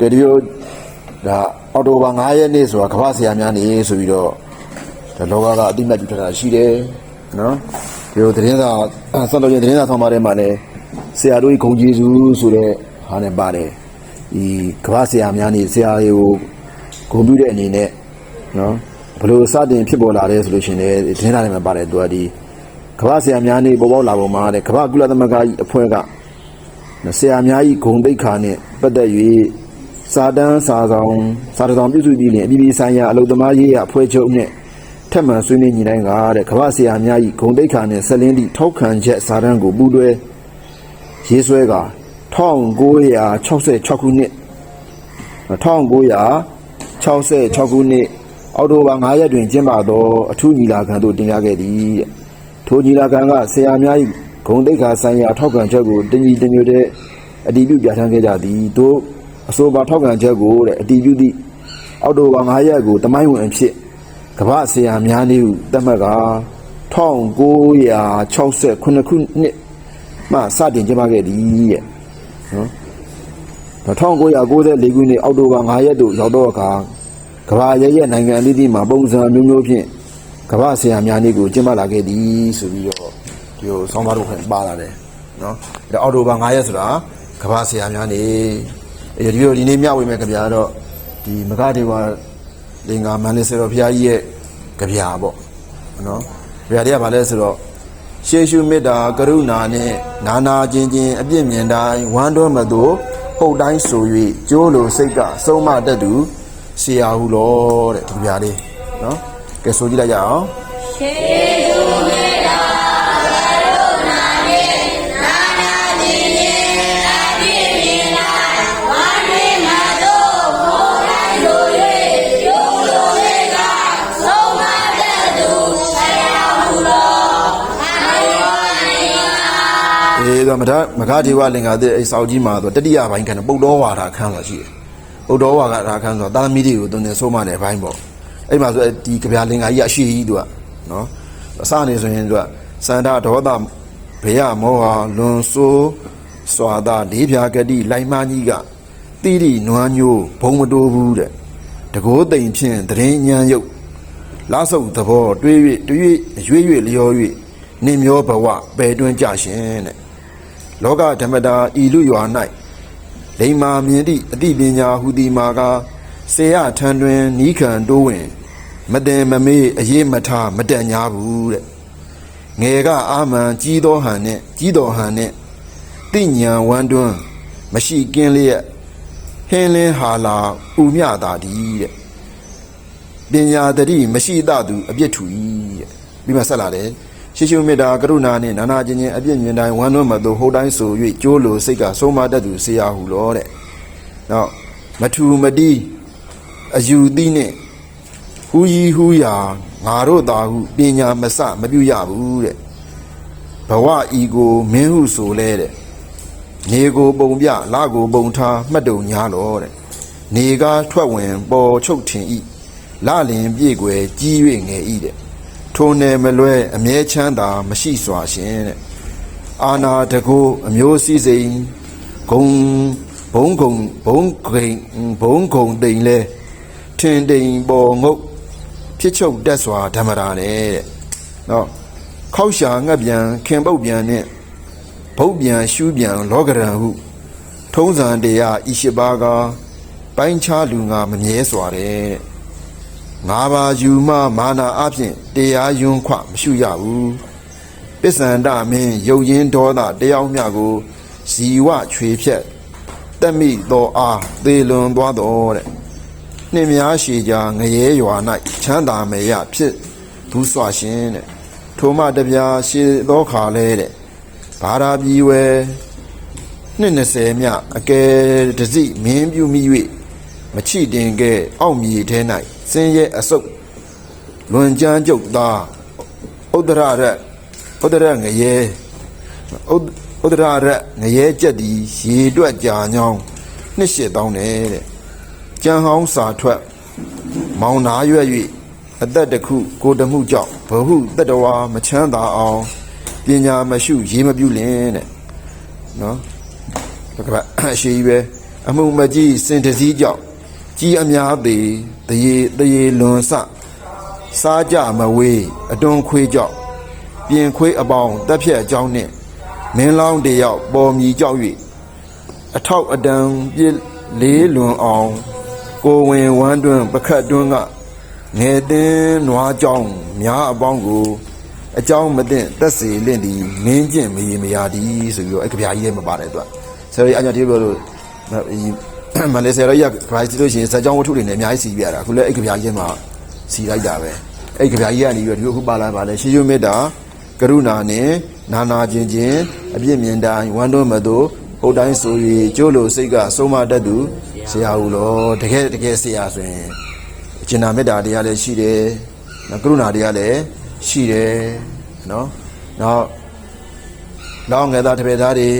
ကဲဒီလိုဒါအော်တိုဘာ9ရက်နေ့ဆိုတာကမ္ဘာဆရာများနေ့ဆိုပြီးတော့ဒါလောကကအတိမတ်ပြုထားတာရှိတယ်နော်ဒီလိုသတင်းစာဆက်လို့ရသတင်းစာဆောင်ပါတယ်မှာလည်းဆရာတို့ဂုံကျေးဇူးဆိုတဲ့ဟာနဲ့ပါတယ်ဒီကမ္ဘာဆရာများနေ့ဆရာတွေကိုဂုံပြုတဲ့အနေနဲ့နော်ဘယ်လိုစတင်ဖြစ်ပေါ်လာလဲဆိုလို့ရှိရင်လည်းသတင်းစာထဲမှာပါတယ်သူကဒီကမ္ဘာဆရာများနေ့ပေါ်ပေါက်လာပုံမှာတဲ့ကမ္ဘာကုလသမဂ္ဂကြီးအဖွဲ့ကဆရာများဤဂုံတိတ်ခါနှင့်ပတ်သက်၍ စာတန်းစာဆောင်စာတဆောင်ပြုစုပြီးလင်အပြည်ပြည်ဆိုင်ရာအလုပ်သမားရေးရအဖွဲ့ချုပ်နှင့်ထက်မှန်ဆွေးနွေးညီတိုင်းကတဲ့ကမ္ဘာဆရာများဤဂုံတိတ်ခါနှင့်ဆက်လင်းသည့်ထောက်ခံချက်စာတန်းကိုပူးတွဲရေးဆွဲက1966ခုနှစ်1966ခုနှစ်အောက်တိုဘာ9ရက်တွင်ကျင်းပသောအထူးညီလာခံသို့တင်ပြခဲ့သည်တဲ့ထိုညီလာခံကဆရာများ၏ဂုံတိတ်ခါဆိုင်ရာထောက်ခံချက်ကိုတင်ကြီးတင်ညွတ်တဲ့အတည်ပြုပြဋ္ဌာန်းခဲ့ကြသည်တို့ အဆိုပါထောက်ခံချက်ကိုတဲ့အတည်ပြုသည့်အောက်တိုဘာ9ရက်ကိုတမိုင်းဝင်အဖြစ်ကမ္ဘာဆရာများနေ့ဟုသတ်မှတ်က1968ခုနှစ်မှစတင်ကျင်းပခဲ့သည်တဲ့နော်1994ခုနှစ်အောက်တိုဘာ9ရက်သို့ရောက်တော့အခါကမ္ဘာရဲ့ရဲ့နိုင်ငံအသီးသီးမှာပုံစံမျိုးမျိုးဖြင့်ကမ္ဘာဆရာများနေ့ကိုကျင်းပလာခဲ့သည်ဆိုပြီးတော့ဒီလိုဆောင်းပါးတို့ခွင့်ပါလာတယ်နော်ဒါအော်တိုဘာ9ရက်ဆိုတာကမ္ဘာဆရာများနေ့အဲ ဒီလိုဒီနေ့မျှဝေမဲ့ကြပြတော့ဒီမဂဒေဝလင်္ကာမန္တလေးဆရာတော်ဘုရားကြီးရဲ့ကြပြပေါ့နော်ကြပြတွေကဘာလဲဆိုတော့ရှေးရှုမေတ္တာကရုဏာနဲ့နာနာချင်းချင်းအပြည့်မြင်တိုင်းဝမ်းတော်မသို့ဟုတ်တိုင်းဆို၍ကျိုးလိုစိတ်ကဆုံးမတတ်သူဆရာဟုလောတဲ့ကြပြလေးနော်ကဲဆိုကြည့်လိုက်ကြအောင်အေး တော့မဒမဂဒေဝလင်္ကာတဲ့အဲစောက်ကြီးမှာဆိုတတိယဘိုင်းခန်းပုတ်တော်ဝါဒခန်းဆိုတာရှိတယ်ပုတ်တော်ဝါဒခန်းဆိုတာတာသမီတွေကိုတုံနေဆိုးမတဲ့အဘိုင်းပေါ့အဲ့မှာဆိုဒီကြပြလင်္ကာကြီးအရှိကြီးသူကနော်အစနေဆိုရင်သူကစန္ဒဒေါသဘေယမောဟလွန်ဆိုးစွာသာလေးဖြာကတိလိုင်မကြီးကတိရိနွားညိုးဘုံမတိုးဘူးတဲ့တကိုးတိမ်ဖြင့်တရင်ညံရုပ်လာဆုပ်သဘောတွေး၍တွေး၍ရွေ့၍လျော်၍နင်မျောဘဝပယ်တွင်းကြရှင်တဲ့ လောကဓမ္မတာဤလူရွာ၌လိမ္မာမြင်သည့်အသိပညာဟူသည်မှာကစေရထံတွင်နီးခံတိုးဝင် မတင်မမေးအရေးမထားမတက်ညာဘူးတဲ့ငယ်ကအာမန်ကြီးသောဟန်နဲ့ကြီးတော်ဟန်နဲ့တိညာဝမ်းတွန်းမရှိကင်းလျက်ဟင်းလင်းဟာလာဥမြတာဒီတဲ့ပညာတတိမရှိတသူအပြစ်ထူ၏တဲ့ပြီးမှဆက်လာတယ် ရှိရှိမေတ္တာကရုဏာနှင့်နာနာချင်းချင်းအပြစ်မြင်တိုင်းဝမ်းတွန်းမသို့ဟုတ်တိုင်းဆို၍ကြိုးလိုစိတ်ကဆုံးမတတ်သူဆရာဟုလောတဲ့နောက်မထူမတီးအယူသီးနှင့်ဟူကြီးဟူရာငါတို့သာဟုပညာမစမပြုရဘူးတဲ့ဘဝဤကိုမင်းဟုဆိုလဲတဲ့နေကိုပုံပြလကိုပုံထားမှတ်တုံညာလောတဲ့နေကားထွက်ဝင်ပေါ်ချုပ်ထင်ဤလလင်ပြည့်ွယ်ကြီး၍ငယ်ဤတဲ့ ထိုနယ်မလွဲအမြဲချမ်းသာမရှိစွာရှင်တဲ့အာနာတကိုအမျိုးစည်းစိမ်ဂုံဘုံဂုံဘုံဂိန်ဘုံဂုံတိန်လဲထင်တိန်ပေါ်ငုတ်ဖြစ်ချုပ်တက်စွာဓမ္မရာနဲ့တဲ့နော်ခောက်ရှာငှက်ပြန်ခင်ပုတ်ပြန်နဲ့ဘုတ်ပြန်ရှူးပြန်လောကရန်ဟုထုံးစံတရားဤရှိပါကပိုင်းခြားလူငါမမြဲစွာတဲ့ ငါးပါးယူမမာနာအဖြင့်တရားယွန်းခွမရှုရဘူးပစ္ဆန္ဒမင်းရုပ်ရင်းဒေါသတရားမြကိုဇီဝချွေဖြက်တက်မိသောအားသေလွန်သွားတော်တဲ့နှင်းများရှည်ကြာငရဲရွာ၌ချမ်းသာမေရဖြစ်ဘူးစွာရှင်တဲ့ထိုမှတပြားရှည်သောခါလဲတဲ့ဘာရာပြည်ဝဲနှစ်20မြအကယ်တစိမင်းပြုမိ၍ မချိတင်ကဲအောက်မြေထဲ၌စင်းရဲအစုပ်လွန်ကြမ်းကြုတ်သားဥဒ္ဒရရက်ဥဒ္ဒရငရဲဥဒ္ဒရရက်ငရဲကြက်သည်ရေတွက်ကြာညောင်းနှစ်ရှစ်တောင်းတယ်တဲ့ကြံဟောင်းစာထွက်မောင်နာရွက်၍အသက်တစ်ခုကိုယ်တမှုကြောင့်ဘဟုတတဝါမချမ်းသာအောင်ပညာမရှိရေးမပြုလင်တဲ့နော်ဒါကပါအရှိကြီးပဲအမှုမကြီးစင်တစည်းကြောင့် ကြီးအများသည်တရေတရေလွန်ဆစားကြမဝေးအတွန်ခွေးကြောင့်ပြင်ခွေးအပေါင်းတက်ဖြတ်အကြောင်းနှင့်မင်းလောင်းတယောက်ပေါ်မြည်ကြောက်၍အထောက်အတန်ပြည့်လေးလွန်အောင် ကိုဝင်ဝမ်းတွင်ပခတ်တွင်ကငယ်တင်းနွားကြောင်းများအပေါင်းကိုအကြောင်းမသိတက်စီလင့်ဒီမင်းကျင့်မရေမရာဒီဆိုပြီးတော့အဲ့ကြပြားကြီးလည်းမပါတယ်သူကဆရာကြီးအညာတိပြောလို့ဒီ မလေးဆရာကြီးကခရိုင်းစီလို့ရှိရင်စကြောင်းဝတ္ထုတွေနဲ့အများကြီးစီပြရတာအခုလည်းအဲ့ကြပြားကြီးမှာစီလိုက်တာပဲအဲ့ကြပြားကြီးကနေပြီးတော့ဒီအခုပါလာပါလေရှေးရှုမေတ္တာကရုဏာနဲ့နာနာခြင်းချင်းအပြစ်မြင်တိုင်းဝမ်းတွန်းမသို့ဟုတ်တိုင်းဆို၍ကျိုးလိုစိတ်ကဆုံးမတတ်သူဆရာဦးလို့တကယ်တကယ်ဆရာဆိုရင်အကျဉ်းနာမေတ္တာတရားလည်းရှိတယ်နော်ကရုဏာတရားလည်းရှိတယ်နော်နောက်လောင်းငယ်သားတပည့်သားတွေ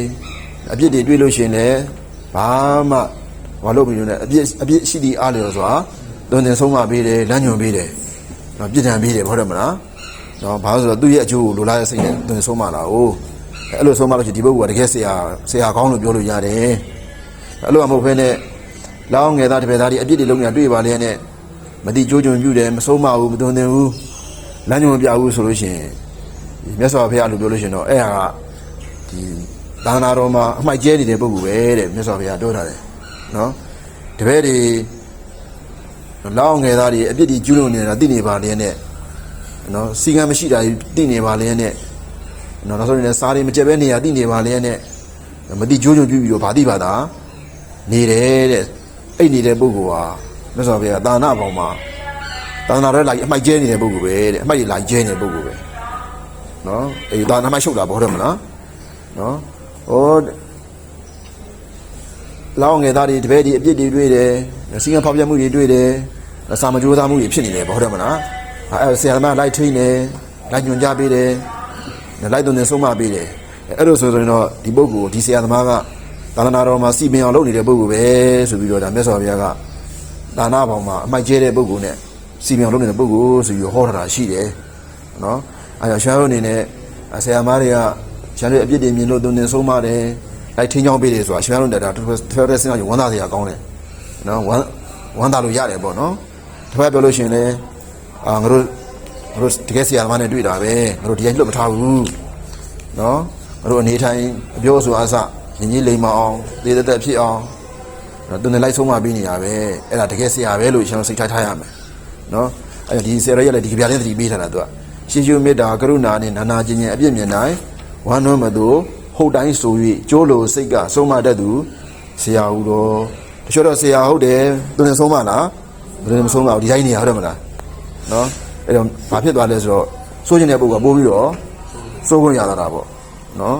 အပြစ်တွေတွေ့လို့ရှိရင်လည်းဘာမှ မလုပ်ပြီးတော့လည်းအပြစ်အပြစ်ရှိသည့်အားလျော်စွာသွန်သင်ဆုံးမပေးတယ်လမ်းညွှန်ပေးတယ်နော်ပြစ်ဒဏ်ပေးတယ်ဟုတ်တယ်မလားနော်ဘာလို့ဆိုတော့သူ့ရဲ့အကျိုးကိုလိုလားတဲ့စိတ်နဲ့သွန်သင်ဆုံးမလာ哦အဲ့လိုဆုံးမလို့ရှိရင်ဒီပုဂ္ဂိုလ်ကတကယ်ဆရာဆရာကောင်းလို့ပြောလို့ရတယ်အဲ့လိုမှမဟုတ်ဘဲနဲ့လောင်းငယ်သားတပည့်သားတွေအပြစ်တွေလုံးနေတာတွေ့ပါလေနဲ့မတိကြိုးကြုံပြုတယ်မဆုံးမဘူးမသွန်သင်ဘူးလမ်းညွှန်မပြဘူးဆိုလို့ရှိရင်ဒီမြတ်စွာဘုရားလို့ပြောလို့ရှိရင်တော့အဲ့ဟာကဒီသာသနာတော်မှာအမိုက်ကျဲနေတဲ့ပုဂ္ဂိုလ်ပဲတဲ့မြတ်စွာဘုရားပြောထားတယ် နော်တပည့်တွေလောင်းငယ်သားတွေအပြစ်တွေကျူးလွန်နေတာသိနေပါလျက်နဲ့နော်စီကံမရှိတာသိနေပါလျက်နဲ့နော်နောက်ဆုံးနေစားတွေမကြက်ပဲနေရသိနေပါလျက်နဲ့မတိကြိုးကြုံပြပြီးတော့ဗာတိပါတာနေတယ်တဲ့အဲ့နေတဲ့ပုဂ္ဂိုလ်ဟာမြတ်စွာဘုရားသာသနာပေါ်မှာသာသနာတော်လိုက်အမိုက်ကျဲနေတဲ့ပုဂ္ဂိုလ်ပဲတဲ့အမိုက်လိုက်ကျဲနေတဲ့ပုဂ္ဂိုလ်ပဲနော်အေးဒါနာမရှုပ်တာဘောတယ်မလားနော်ဟော လောင်းငယ်သားတွေတပည့်တွေအပြစ်တွေတွေ့တယ်စီကံဖောက်ပြမှုတွေတွေ့တယ်စာမကြိုးစားမှုတွေဖြစ်နေတယ်ဘောတယ်မလားအဲဆရာသမားလိုက်ထိန်းတယ်လိုက်ညွှန်ကြားပေးတယ်လိုက်သွန်သင်ဆုံးမပေးတယ်အဲ့လိုဆိုရင်တော့ဒီပုဂ္ဂိုလ်ဒီဆရာသမားကသာသနာတော်မှာစီပင်အောင်လုပ်နေတဲ့ပုဂ္ဂိုလ်ပဲဆိုပြီးတော့ဒါမြတ်စွာဘုရားကဒါနာပေါင်းမှာအမိုက်ကျဲတဲ့ပုဂ္ဂိုလ်နဲ့စီပင်အောင်လုပ်နေတဲ့ပုဂ္ဂိုလ်ဆိုပြီးဟောထားတာရှိတယ်နော်အဲဒါရှားရုံအနေနဲ့ဆရာမတွေကရှားရဲ့အပြစ်တွေမြင်လို့သူနေဆုံးမတယ် လိုက်ထင်းချောင်းပေးတယ်ဆိုတာရှားရုံတက်တာတစ်ဖက်တစ်ဖက်စဉ်းစားရင်ဝမ်းသာစရာကောင်းတယ်နော်ဝမ်းဝမ်းသာလို့ရတယ်ပေါ့နော်တစ်ဖက်ပြောလို့ရှိရင်လည်းအာငါတို့ငါတို့တကယ်ဆရာသမားနဲ့တွေ့တာပဲငါတို့ဒီတိုင်းလွတ်မထားဘူးနော်ငါတို့အနေထိုင်အပြောဆိုအားစညီညီလိမ္မာအောင်သေသက်သက်ဖြစ်အောင်နော်သူနေလိုက်ဆုံးမပေးနေတာပဲအဲ့ဒါတကယ်ဆရာပဲလို့ကျွန်တော်စိတ်ထားထားရမယ်နော်အဲ့ဒီဆရာရရလည်းဒီကြပြလေးသတိပေးထားတာသူကရှေးရှုမေတ္တာကရုဏာနှင့်နာနာခြင်းချင်းအပြည့်မြင်တိုင်းဝမ်းနွမ်းမသို့ ဟုတ်တိုင်းဆို၍ကျိုးလိုစိတ်ကဆုံးမတတ်သူဆရာဦးတော်တချို့တော့ဆရာဟုတ်တယ်သူလည်းဆုံးမလားဘယ်လိုမဆုံးပါဘူးဒီတိုင်းနေရဟုတ်တယ်မလားနော်အဲ့တော့ဘာဖြစ်သွားလဲဆိုတော့စိုးခြင်းတဲ့ပုဂ္ဂိုလ်ကပို့ပြီးတော့စိုးခွင့်ရလာတာပေါ့နော်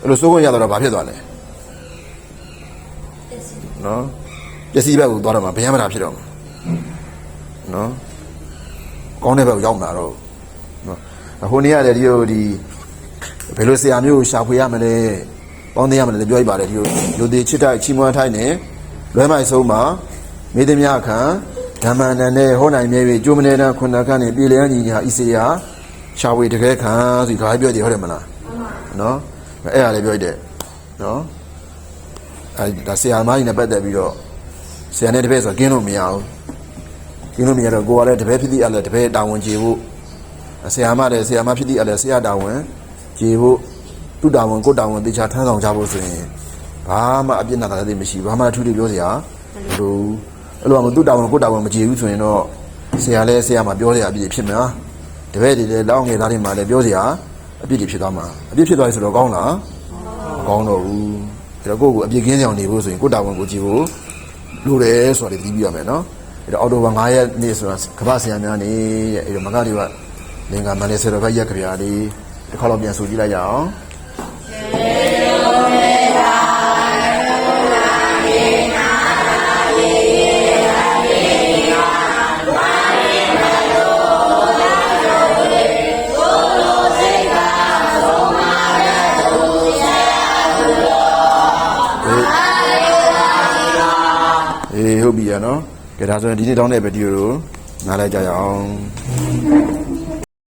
အဲ့လိုစိုးခွင့်ရတော့ဘာဖြစ်သွားလဲနော်ပျက်စီးဘက်ကိုသွားတော့မှဘယ်ရမတာဖြစ်တော့မှာနော်ကောင်းတဲ့ဘက်ကိုရောက်လာတော့နော် ဟိုနေ့ရတယ်ဒီလိုဒီဘယ်လိုဆရာမျိုးကိုရှာဖွေရမလဲပေါင်းသိရမလဲလည်းပြောပြပါတယ်ဒီလိုလူသေးချစ်တိုက်ချီးမွမ်းထိုင်းနေလွဲမိုက်ဆုံးမှာမေတ္တမြခံဓမ္မန္တန်နဲ့ဟောနိုင်မြဲပြီကျိုးမနေတဲ့ခုနကနဲ့ပြည်လျံညီညာဣစေယရှာဖွေတကယ်ခံဆိုဒါပြောကြည့်ဟုတ်တယ်မလားနော်အဲ့ဒါလည်းပြောကြည့်တယ်နော်အဲဒါဆရာမကြီးနဲ့ပတ်သက်ပြီးတော့ဆရာနဲ့တပည့်ဆိုကင်းလို့မရဘူးကျင်းလို့မရတော့ကိုကလည်းတပည့်ဖြစ်သည့်အလည်းတပည့်တာဝန်ကျေဖို့ ဆရာမလည်းဆရာမဖြစ်သည့်အလည်းဆရာတာဝန်ကျေဖို့သူ့တာဝန်ကိုယ်တာဝန်တေချာထမ်းဆောင်ကြဖို့ဆိုရင်ဘာမှအပြစ်နာတာလည်းမရှိဘူးဘာမှအထူးတွေပြောစရာမလိုဘူးအဲ့လိုမှသူ့တာဝန်ကိုယ်တာဝန်မကျေဘူးဆိုရင်တော့ဆရာလည်းဆရာမပြောစရာအပြစ်ဖြစ်မှာတပည့်တွေလည်းလောင်းငယ်သားတွေမှလည်းပြောစရာအပြစ်တွေဖြစ်သွားမှာအပြစ်ဖြစ်သွားပြီဆိုတော့ကောင်းလားမကောင်းတော့ဘူးအဲ့တော့ကိုယ့်ကိုအပြစ်ကင်းဆောင်နေဖို့ဆိုရင်ကိုယ်တာဝန်ကိုကြည့်ဖို့လိုတယ်ဆိုတာတွေသိပြီးရမယ်နော်အဲ့တော့အော်တိုဘာ9ရက်နေ့ဆိုတာကမ္ဘာဆရာများနေရဲ့အဲ့တော့မကတွေက လင်္ကာမန္တလေးဆရာဘက်ရက်ကြပြားလေးတစ်ခါတော့ပြန်ဆိုကြည့်လိုက်ရအောင်အေးဟုတ်ပြီရနော်ကဲဒါဆိုရင်ဒီနေ့တောင်းတဲ့ဗီဒီယိုကိုနားလိုက်ကြရအောင်